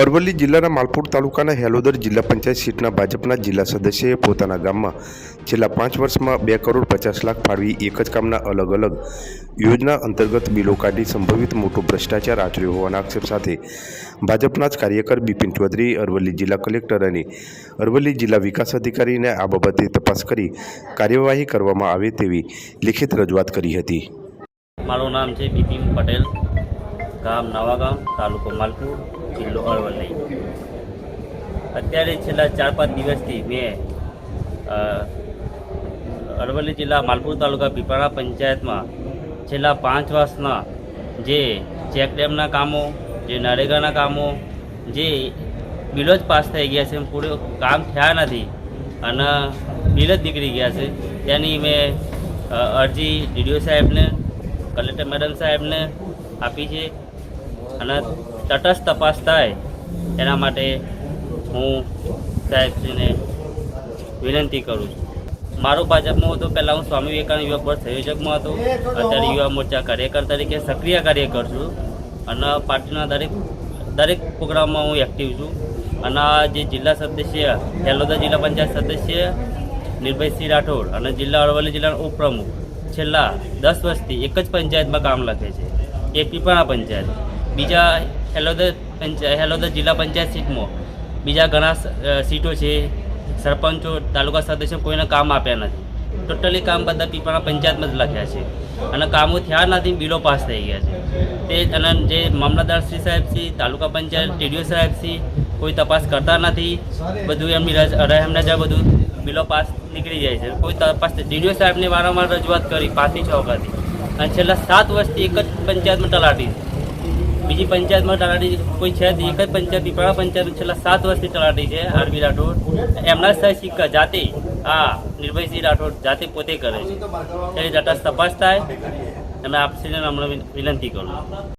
અરવલ્લી જિલ્લાના માલપુર તાલુકાના હેલોદર જિલ્લા પંચાયત સીટના ભાજપના જિલ્લા સદસ્યએ પોતાના ગામમાં છેલ્લા પાંચ વર્ષમાં બે કરોડ પચાસ લાખ ફાળવી એક જ કામના અલગ અલગ યોજના અંતર્ગત બિલો કાઢી સંભવિત મોટો ભ્રષ્ટાચાર આચર્યો હોવાના આક્ષેપ સાથે ભાજપના જ કાર્યકર બિપિન ચૌધરી અરવલ્લી જિલ્લા કલેક્ટર અને અરવલ્લી જિલ્લા વિકાસ અધિકારીને આ બાબતે તપાસ કરી કાર્યવાહી કરવામાં આવે તેવી લિખિત રજૂઆત કરી હતી. મારું નામ છે બિપિન પટેલ. ગામ નવાગામ, તાલુકો માલપુર જિલ્લો અરવલ્લી અત્યારે છેલ્લા ચાર પાંચ દિવસથી મેં અરવલ્લી જિલ્લા માલપુર તાલુકા પીપાળા પંચાયતમાં છેલ્લા પાંચ વર્ષના જે ચેકડેમના કામો, જે નરેગાના કામો, જે બિલો જ પાસ થઈ ગયા છે પૂરું કામ થયા નથી અને બિલ જ નીકળી ગયા છે. તેની મેં અરજી ડીડીઓ સાહેબને, કલેક્ટર મેડમ સાહેબને આપી છે અને તટસ્થ તપાસ થાય, એના માટે હું સાહેબશ્રીને વિનંતી કરું છું. મારો ભાજપમાં હતો, પહેલાં હું સ્વામી વિવેકાનંદ યુવા બોર્ડ સંયોજકમાં હતો. અત્યારે યુવા મોરચા કાર્યકર તરીકે સક્રિય કાર્યકર છું અને પાર્ટીના દરેક દરેક પ્રોગ્રામમાં હું એક્ટિવ છું. અને જે જિલ્લા સદસ્ય હેલોદા જિલ્લા પંચાયત સદસ્ય નિર્ભયસિંહ રાઠોડ અને જિલ્લા અરવલ્લી જિલ્લાના ઉપપ્રમુખ છેલ્લા દસ વર્ષથી એક જ પંચાયતમાં કામ લખે છે. એક પીપાણા પંચાયત. બીજા હેલોદર હેલોદર જિલ્લા પંચાયત સીટમાં. બીજા ઘણા સીટો છે. સરપંચો, તાલુકા સદસ્યો કોઈને કામ આપ્યા નથી. ટોટલી કામ બધા પીપળા પંચાયતમાં જ લખ્યા છે. અને કામો થયા નથી, બિલો પાસ થઈ ગયા છે. તે અને જે મામલતદાર શ્રી સાહેબ શ્રી તાલુકા પંચાયત, ટીડીઓ સાહેબ શ્રી કોઈ તપાસ કરતા નથી. બધું એમની રહેમ રજા બધું બિલો પાસ નીકળી જાય છે. કોઈ તપાસ ડીડીઓ સાહેબને વારંવાર રજૂઆત કરી પાંચથી છ વખતથી અને છેલ્લા સાત વર્ષથી એક જ પંચાયતમાં તલાટી છે. બીજી પંચાયતમાં તલાટી કોઈ છે જ એક જ પંચાયત, પીપળા પંચાયત છેલ્લા સાત વર્ષથી તલાટી છે, આરબી રાઠોડ. એમના સહ સિક્કા જાતે. હા, નિર્ભયસિંહ રાઠોડ જાતે પોતે કરે છે. એ તટસ્થ તપાસ થાય. અને આપશ્રીને હમણાં વિનંતી કરું